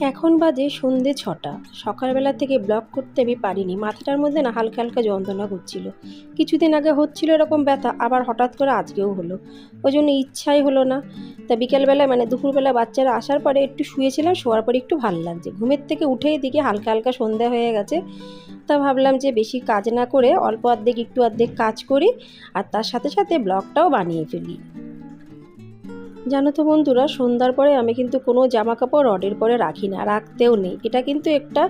এখন বাজে সন্ধে ছটা। সকালবেলা থেকে ব্লগ করতে আমি পারিনি। মাথাটার মধ্যে না হালকা হালকা যন্ত্রণা করছিল কিছুদিন আগে হচ্ছিল এরকম ব্যথা, আবার হঠাৎ করে আজকেও হলো। ওই জন্য ইচ্ছাই হলো না। তা বিকেলবেলায় মানে দুপুরবেলা বাচ্চারা আসার পরে একটু শুয়েছিলাম, শোয়ার পরে একটু ভালো লাগছে। ঘুমের থেকে উঠেই দিকে হালকা হালকা সন্ধ্যা হয়ে গেছে। তা ভাবলাম যে বেশি কাজ না করে অল্প অর্ধেক, একটু অর্ধেক কাজ করি, আর তার সাথে সাথে ব্লগটাও বানিয়ে ফেলি। জানো তো বন্ধুরা, সন্ধ্যার পরে আমি কিন্তু কোনো জামা কাপড় রডের পরে রাখি না, রাখতেও নেই। এটা কিন্তু একটা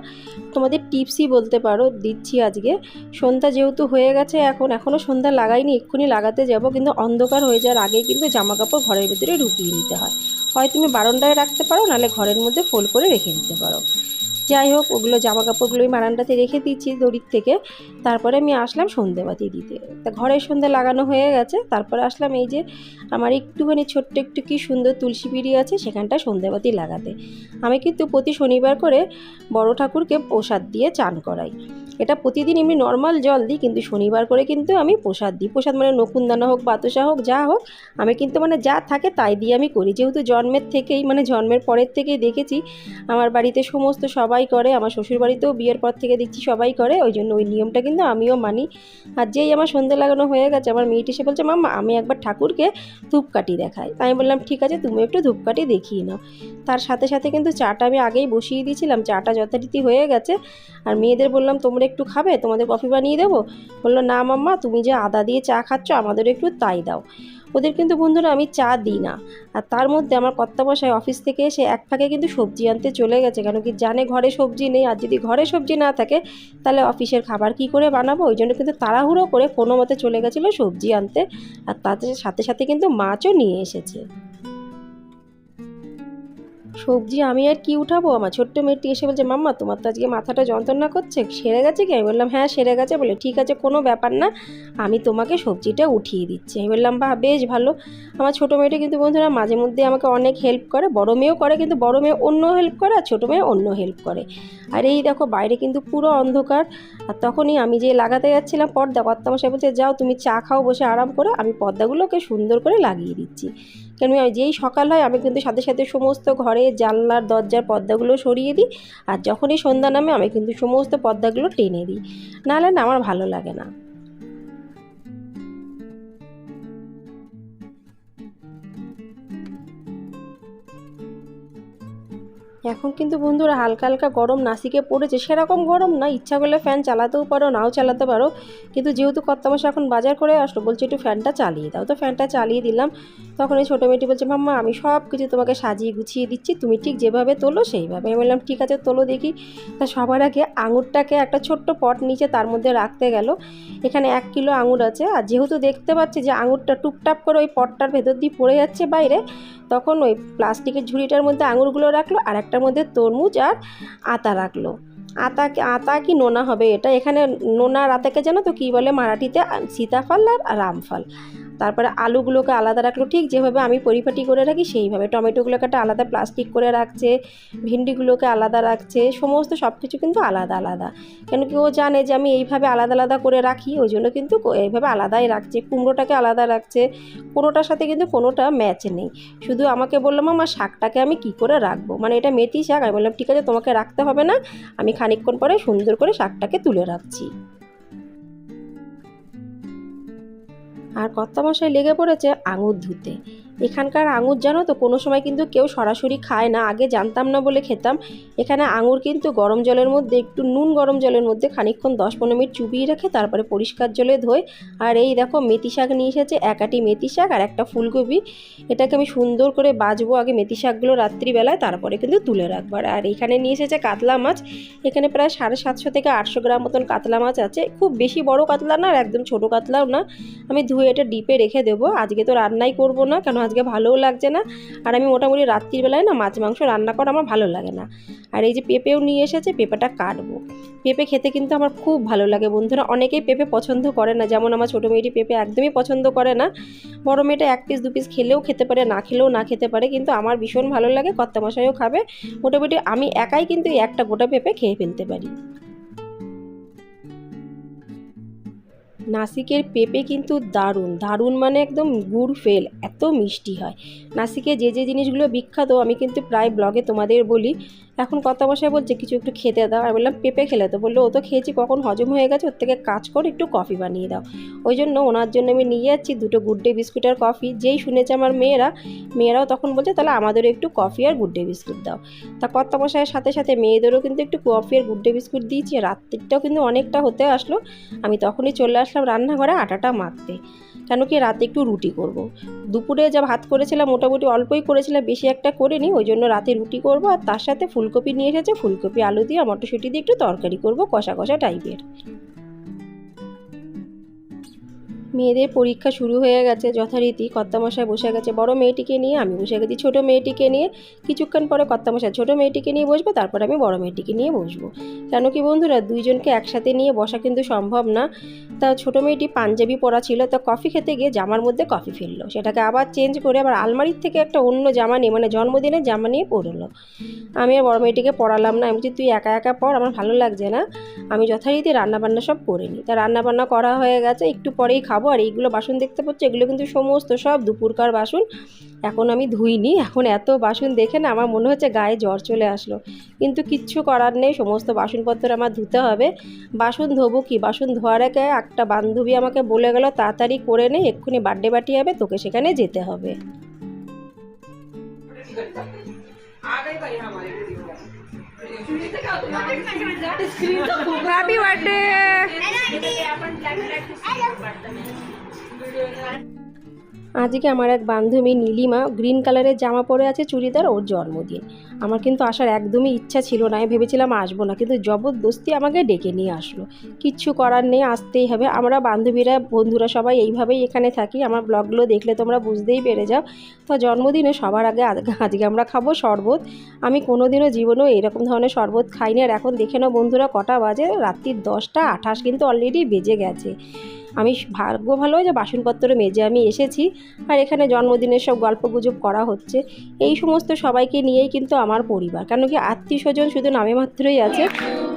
তোমাদের টিপসই বলতে পারো, দিচ্ছি আজকে। সন্ধ্যা যেহেতু হয়ে গেছে এখন এখনও সন্ধ্যা লাগাইনি, এক্ষুনি লাগাতে যাব, কিন্তু অন্ধকার হয়ে যাওয়ার আগেই কিন্তু জামা কাপড় ঘরের ভিতরে ঢুকিয়ে নিতে হয়। হয় তুমি বারান্দায় রাখতে পারো, নাহলে ঘরের মধ্যে ফোল্ড করে রেখে নিতে পারো। যাই হোক, ওগুলো জামা কাপড়গুলো আমি বারান্দাতে রেখে দিচ্ছি দড়ির থেকে। তারপরে আমি আসলাম সন্ধেবাতি দিতে। তা ঘরের সন্ধে লাগানো হয়ে গেছে। তারপরে আসলাম এই যে আমার একটুখানি ছোট্ট একটু কি সুন্দর তুলসী পিড়ি আছে সেখানটা সন্ধেবাতি লাগাতে। আমি কিন্তু প্রতি শনিবার করে বড় ঠাকুরকে প্রসাদ দিয়ে চান করাই। এটা প্রতিদিন এমনি নর্মাল জল দিই, কিন্তু শনিবার করে কিন্তু আমি প্রসাদ দিই। প্রসাদ মানে নকুনদানা হোক, বাতাসা হোক, যা হোক, আমি কিন্তু মানে যা থাকে তাই দিয়ে আমি করি। যেহেতু জন্মের থেকেই মানে জন্মের পরের থেকেই দেখেছি, আমার বাড়িতে সমস্ত সবাই করে, আমার শ্বশুর বাড়িতেও বিয়ের পর থেকে দেখছি সবাই করে, ওই জন্য ওই নিয়মটা কিন্তু আমিও মানি। আর যেই আমার সন্ধে লাগানো হয়ে গেছে, আমার মেয়েটি এসে বলছে, মাম্মা, আমি একবার ঠাকুরকে ধূপকাঠি দেখাই। আমি বললাম, ঠিক আছে, তুমি একটু ধূপকাঠি দেখিয়ে নাও। তার সাথে সাথে কিন্তু চাটা আমি আগেই বসিয়ে দিয়েছিলাম, চাটা যথারীতি হয়ে গেছে। আর মেয়েদের বললাম, তোমরা একটু খাবে, তোমাদের কফি বানিয়ে দেবো? বলল, না মাম্মা, তুমি যে আদা দিয়ে চা খাচ্ছ আমাদের একটু তাই দাও। ওদের কিন্তু বন্ধুরা আমি চা দিই না। আর তার মধ্যে আমার কর্তাবসায় অফিস থেকে এসে এক ফাঁকে কিন্তু সবজি আনতে চলে গেছে। কেন কি জানে ঘরে সবজি নেই, আর যদি ঘরে সবজি না থাকে, তাহলে অফিসের খাবার কি করে বানাবো? ওই জন্য কিন্তু তাড়াহুড়ো করে কোনো মতে চলে গেছিল সবজি আনতে। আর তাদের সাথে সাথে কিন্তু মাছও নিয়ে এসেছে। সবজি আমি আর কি উঠাবো? আমার ছোট্ট মেয়েটি এসে বলছে, মাম্মা, তোমার তো আজকে মাথাটা যন্ত্রণা করছে, সেরে গেছে কি? আমি বললাম হ্যাঁ সেরে গেছে। বলে, ঠিক আছে, কোনো ব্যাপার না, আমি তোমাকে সবজিটা উঠিয়ে দিচ্ছি। আমি বললাম, বাহ, বেশ ভালো। আমার ছোটো মেয়েটা কিন্তু বন্ধুরা মাঝে মধ্যে আমাকে অনেক হেল্প করে, বড় মেয়েও করে, কিন্তু বড় মেয়ে অন্য হেল্প করে আর ছোটো মেয়ে অন্য হেল্প করে। আর এই দেখো, বাইরে কিন্তু পুরো অন্ধকার। আর তখনই আমি যে লাগাতে যাচ্ছিলাম পর্দা কর্তামশাই বলছে, যাও, তুমি চা খাও, বসে আরাম করে, আমি পর্দাগুলোকে সুন্দর করে লাগিয়ে দিচ্ছি। কেন যেই সকাল হয়, আমি কিন্তু সাথে সাথে সমস্ত ঘরে জানলার দরজার পর্দাগুলো সরিয়ে দিই। আর যখনই সন্ধ্যা নামে, আমি কিন্তু সমস্ত পর্দাগুলো টেনে দিই। নাহলে না, আমার ভালো লাগে না। এখন কিন্তু বন্ধুরা হালকা হালকা গরম নাসিকে পড়েছে। সেরকম গরম না, ইচ্ছা করলে ফ্যান চালাতেও পারো, নাও চালাতে পারো। কিন্তু যেহেতু কর্তামশা এখন বাজার করে আসলো, বলছে একটু ফ্যানটা চালিয়ে দাও। তো ফ্যানটা চালিয়ে দিলাম। তখন এই ছোটো মেয়েটি বলছে, মাম্মা, আমি সব কিছু তোমাকে সাজিয়ে গুছিয়ে দিচ্ছি। তুমি ঠিক যেভাবে তোলো, সেইভাবে। আমি বললাম, ঠিক আছে, তোলো দেখি। তা সবার আগে আঙুরটাকে একটা ছোট্ট পট নিচে তার মধ্যে রাখতে গেল। এখানে এক কিলো আঙুর আছে। আর যেহেতু দেখতে পাচ্ছি যে আঙুরটা টুপটাপ করে ওই পটটার ভেতর দিয়ে পড়ে যাচ্ছে বাইরে, তখন ওই প্লাস্টিকের ঝুড়িটার মধ্যে আঙুরগুলো রাখল। আর একটার মধ্যে তরমুজ আর আতা রাখল। আতা আতা কি নোনা হবে এটা? এখানে নোনা রাতাকে জানো তো কী বলে? মারাঠিতে সীতাফল আর রামফল। তারপরে আলুগুলোকে আলাদা রাখল। ঠিক যেভাবে আমি পরিপাটি করে রাখি, সেইভাবে। টমেটোগুলোকে একটা আলাদা প্লাস্টিক করে রাখছে, ভিন্ডিগুলোকে আলাদা রাখছে, সমস্ত সব কিছু কিন্তু আলাদা আলাদা। কেন কি ও জানে যে আমি এইভাবে আলাদা আলাদা করে রাখি, ওই জন্য কিন্তু এইভাবে আলাদাই রাখছে, কুমড়োটাকে আলাদা রাখছে। কোনোটার সাথে কিন্তু কোনোটা ম্যাচ নেই। শুধু আমাকে বললাম আমার শাকটাকে আমি কি করে রাখব? মানে এটা মেথি শাক। আমি বললাম, ঠিক আছে, তোমাকে রাখতে হবে না। আমি খানিকক্ষণ পরে সুন্দর করে শাকটাকে তুলে রাখছি। আর কর্তামশাই লেগে পড়েছে আঙুর ধুতে। এখানকার আঙুর, জানো তো, কোনো সময় কিন্তু কেউ সরাসরি খায় না। আগে জানতাম না বলে খেতাম। এখানে আঙুর কিন্তু গরম জলের মধ্যে, একটু নুন গরম জলের মধ্যে খানিকক্ষণ দশ পনেরো মিনিট চুবিয়ে রাখে তারপরে পরিষ্কার জলে ধোয়। আর এই দেখো, মেথি শাক নিয়ে এসেছে, একাটি মেথি শাক আর একটা ফুলকপি। এটাকে আমি সুন্দর করে বাজবো আগে মেথি শাকগুলো রাত্রিবেলায়, তারপরে কিন্তু তুলে রাখব। আর এখানে নিয়ে এসেছে কাতলা মাছ। এখানে প্রায় সাড়ে সাতশো থেকে আটশো গ্রাম মতন কাতলা মাছ আছে। খুব বেশি বড় কাতলা না আর একদম ছোটো কাতলাও না। আমি ধুয়ে এটা ডিপে রেখে দেবো। আজকে তো রান্নাই করব না, কেন আজকে ভালোও লাগছে না। আর আমি মোটামুটি রাত্রিবেলায় না মাছ মাংস রান্না করা আমার ভালো লাগে না। আর এই যে পেঁপেও নিয়ে এসেছে, পেঁপেটা কাটবো। পেঁপে খেতে কিন্তু আমার খুব ভালো লাগে বন্ধুরা। অনেকেই পেঁপে পছন্দ করে না, যেমন আমার ছোটো মেয়েটি পেঁপে একদমই পছন্দ করে না। বড় মেয়েটা এক পিস দু পিস খেলেও খেতে পারে, না খেলেও না খেতে পারে, কিন্তু আমার ভীষণ ভালো লাগে, কর্তামশাইও খাবে। মোটামুটি আমি একাই কিন্তু একটা গোটা পেঁপে খেয়ে ফেলতে পারি। নাসিকের পেঁপে কিন্তু দারুণ দারুণ মানে একদম গুড় ফেল, এত মিষ্টি হয়। নাসিকে যে যে জিনিসগুলো বিখ্যাত, আমি কিন্তু প্রায় ব্লগে তোমাদের বলি এখন কথা বসায় বলছে, কিছু একটু খেতে দাও। আর বললাম, পেঁপে খেলে তো। বলল, ও তো খেয়েছি, কখন হজম হয়ে গেছে? ওর থেকে কাজ কর, একটু কফি বানিয়ে দাও। ওই জন্য ওনার জন্য আমি নিয়ে যাচ্ছি দুটো গুড ডে বিস্কুট আর কফি। যেই শুনেছে আমার মেয়েরা, মেয়েরাও তখন বলছে, তাহলে আমাদেরও একটু কফি আর গুড ডে বিস্কুট দাও। তা কর্তা মশাইয়ের সাথে সাথে মেয়েদেরও কিন্তু একটু কফি আর গুড ডে বিস্কুট দিয়েছি। রাত্রিটাও কিন্তু অনেকটা হতে আসলো। আমি তখনই চলে আসলাম রান্নাঘরে আটাটা মাখতে। কেন কি রাতে একটু রুটি করব। দুপুরে যা ভাত করেছিলাম মোটামুটি অল্পই করেছিলাম, বেশি একটা করে নিই ওই জন্য রাতে রুটি করব আর তার সাথে ফুলকপি নিয়ে এসেছে, ফুলকপি, আলু দিয়ে, মটরশুঁটি দিয়ে একটু তরকারি করব, কষা কষা টাইপের মেয়েদের পরীক্ষা শুরু হয়ে গেছে, যথারীতি কর্তামশাই বসে গেছে। বড় মেয়েটিকে নিয়ে, আমি বসে গেছি ছোট মেয়েটিকে নিয়ে। কিছুক্ষণ পরে কর্তামশাই ছোট মেয়েটিকে নিয়ে বসবো, তারপর আমি বড় মেয়েটিকে নিয়ে বসবো। কেন কি বন্ধুরা, দুইজনকে একসাথে নিয়ে বসা কিন্তু সম্ভব না। তা ছোট মেয়েটি পাঞ্জাবি পরা ছিল, তা কফি খেতে গিয়ে জামার মধ্যে কফি ফেলল। সেটাকে আবার চেঞ্জ করে আবার আলমারির থেকে একটা অন্য জামা নিয়ে মানে জন্মদিনের জামা নিয়ে পরলো। আমি আর বড় মেয়েটিকে পড়ালাম না। আমি বলছি, তুই একা একা পড় আমার ভালো লাগছে না। আমি যথারীতি রান্নাবান্না সব করে নিই। তা রান্নাবান্না করা হয়ে গেছে। একটু পরেই খাব। আর এইগুলো বাসন দেখতে পাচ্ছ, এগুলো কিন্তু সমস্ত সব দুপুরকার বাসন। এখন আমি ধুইনি, এখন এত বাসন দেখে না আমার মনে হচ্ছে গায়ে জ্বর চলে আসলো। কিন্তু কিচ্ছু করার নেই, সমস্ত বাসনপত্র আমার ধুতে হবে। বাসন ধোবো কি? বাসন ধোয়ার আগে একটা বান্ধবী আমাকে বলে গেল, তাড়াতাড়ি করে নে, এক্ষুনি বার্থডে পার্টি হবে, তোকে সেখানে যেতে হবে। হ্যাপি বার্থডে আজকে আমার এক বান্ধবী নীলিমা গ্রিন কালারের জামা পরে আছে চুড়িদার ওর জন্মদিন। আমার কিন্তু আসার একদমই ইচ্ছা ছিল না, আমি ভেবেছিলাম আসব না, কিন্তু জবরদস্তি আমাকে ডেকে নিয়ে আসলো। কিচ্ছু করার নেই, আসতেই হবে। আমরা বান্ধবীরা, বন্ধুরা সবাই এইভাবেই এখানে থাকি। আমার ব্লগগুলো দেখলে তোমরা বুঝতেই পেরে যাও। তো জন্মদিনে সবার আগে আজ- আজকে আমরা খাব শরবত। আমি কোনোদিনও জীবনেও এরকম ধরনের শরবত খাইনি। আর এখন দেখে নাও বন্ধুরা, কটা বাজে? রাত্রির দশটা আঠাশ কিন্তু অলরেডি বেজে গেছে। আমি ভাগ্য ভালো যে বাসনপত্র মেজে আমি এসেছি আর এখানে জন্মদিনের সব গল্প গুজব করা হচ্ছে। এই সমস্ত সবাইকে নিয়েই কিন্তু আমার পরিবার। কেন কি আত্মীয় স্বজন শুধু নামে মাত্রই আছে,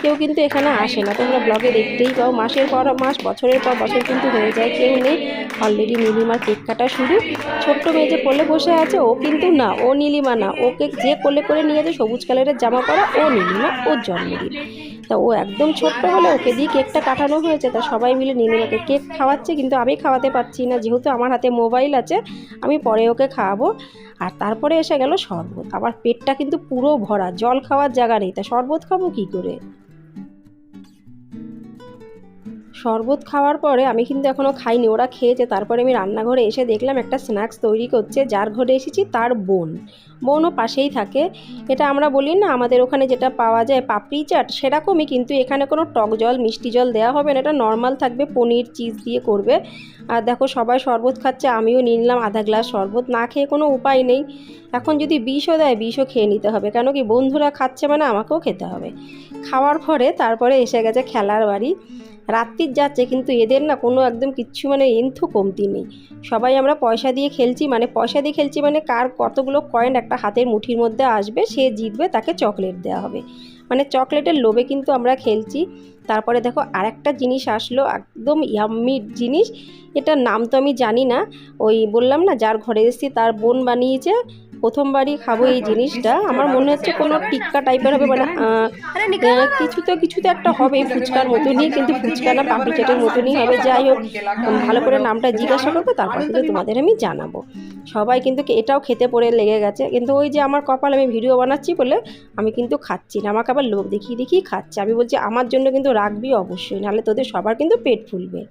কেউ কিন্তু এখানে আসে না। তোমরা ব্লগে দেখতেই পাও, মাসের পর মাস, বছরের পর বছর কিন্তু হয়ে যায়, কেউ নেই। অলরেডি নীলিমার কেক কাটা শুরু। ছোট্ট মেয়ে যে কোলে বসে আছে, ও কিন্তু না, ও নীলিমা না। ওকে যে কোলে করে নিয়েছে সবুজ কালারের জামা পরা, ও নীলিমা, ওর জন্মদিন। তা ও একদম ছোট্ট হলে ওকে দিয়ে কেকটা কাটানো হয়েছে, তা সবাই মিলে নীলিমাকে কেক খাওয়াচ্ছে, কিন্তু আমি খাওয়াতে পারছি না। যেহেতু আমার হাতে মোবাইল আছে, আমি পরে ওকে খাওয়াবো। আর তারপরে এসে গেল শরবত। আমার পেটটা কিন্তু পুরো ভরা, জল খাওয়ার জায়গা নেই, তা শরবত খাব কী করে? শরবত খাওয়ার পরে আমি কিন্তু এখনও খাইনি, ওরা খেয়েছে। তারপরে আমি রান্নাঘরে এসে দেখলাম একটা স্ন্যাক্স তৈরি করছে, যার ঘরে এসেছি তার বোন। বোনও পাশেই থাকে। এটা আমরা বলি না, আমাদের ওখানে যেটা পাওয়া যায় পাপড়ি চাট, সেরকমই কিন্তু এখানে কোনো টক জল, মিষ্টি জল দেওয়া হবে না। এটা নর্মাল থাকবে, পনির চিজ দিয়ে করবে। আর দেখো সবাই শরবত খাচ্ছে, আমিও নিলাম আধা গ্লাস শরবত। না খেয়ে কোনো উপায় নেই। এখন যদি বিষও দেয়, বিষও খেয়ে নিতে হবে। কেন কি বন্ধুরা খাচ্ছে মানে আমাকেও খেতে হবে। খাওয়ার পরে তারপরে এসে গেছে খেলার বাড়ি। রাত্রির যাচ্ছে, কিন্তু এদের না কোনো একদম কিচ্ছু মানে ইন্থু কমতি নেই। সবাই আমরা পয়সা দিয়ে খেলছি মানে পয়সা দিয়ে খেলছি মানে কার কতগুলো কয়েন একটা হাতের মুঠির মধ্যে আসবে, সে জিতবে, তাকে চকলেট দেওয়া হবে। মানে চকলেটের লোভে কিন্তু আমরা খেলছি। তারপরে দেখো আরেকটা জিনিস আসলো, একদম ইয়াম্মি জিনিস। এটার নাম তো আমি জানি না। ওই বললাম না, যার ঘরে এসেছি তার বোন বানিয়েছে প্রথমবারই খাব এই জিনিসটা। আমার মনে হচ্ছে কোনো টিক্কা টাইপের হবে মানে কিছু তো কিছু তো একটা হবে ফুচকার মতনই, কিন্তু ফুচকা না, পাপড়ি চাটের মতনই হবে। যাই হোক ভালো করে নামটা জিজ্ঞাসা করব, তারপর কিন্তু তোমাদের আমি জানাব। সবাই কিন্তু এটাও খেতে পড়ে লেগে গেছে। কিন্তু ওই যে আমার কপাল, আমি ভিডিও বানাচ্ছি বলে আমি কিন্তু খাচ্ছি না। আমাকে আবার লোক দেখিয়ে দেখিয়ে খাচ্ছে। আমি বলছি, আমার জন্য কিন্তু রাখবি অবশ্যই, নাহলে তোদের সবার কিন্তু পেট ফুলবে।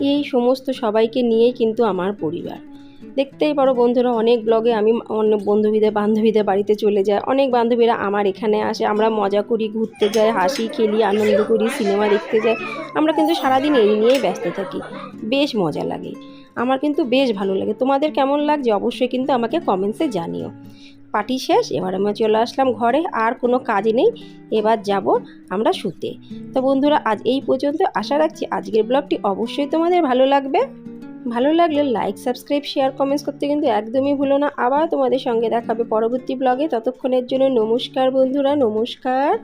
এই সমস্ত সবাইকে নিয়েই কিন্তু আমার পরিবার। দেখতেই পারো বন্ধুরা, অনেক ব্লগে আমি অনেক বন্ধুবিদের বান্ধবীদের বাড়িতে চলে যাই। অনেক বান্ধবীরা আমার এখানে আসে। আমরা মজা করি, ঘুরতে যাই, হাসি খেলি, আনন্দ করি, সিনেমা দেখতে যাই। আমরা কিন্তু সারাদিন এই নিয়েই ব্যস্ত থাকি। বেশ মজা লাগে। আমার কিন্তু বেশ ভালো লাগে। তোমাদের কেমন লাগছে অবশ্যই কিন্তু আমাকে কমেন্টসে জানিও। পার্টি শেষ, এবার আমরা চলে আসলাম ঘরে, আর কোনো কাজ নেই, এবার যাব আমরা শুতে। তো বন্ধুরা, আজ এই পর্যন্ত, আশা রাখছি আজকের ব্লগটি অবশ্যই তোমাদের ভালো লাগবে। ভালো লাগলে লাইক সাবস্ক্রাইব শেয়ার কমেন্টস করতে কিন্তু একদমই ভুলো না। আবার তোমাদের সঙ্গে দেখাবে পরবর্তী ব্লগে। ততক্ষণের জন্য নমস্কার বন্ধুরা, নমস্কার।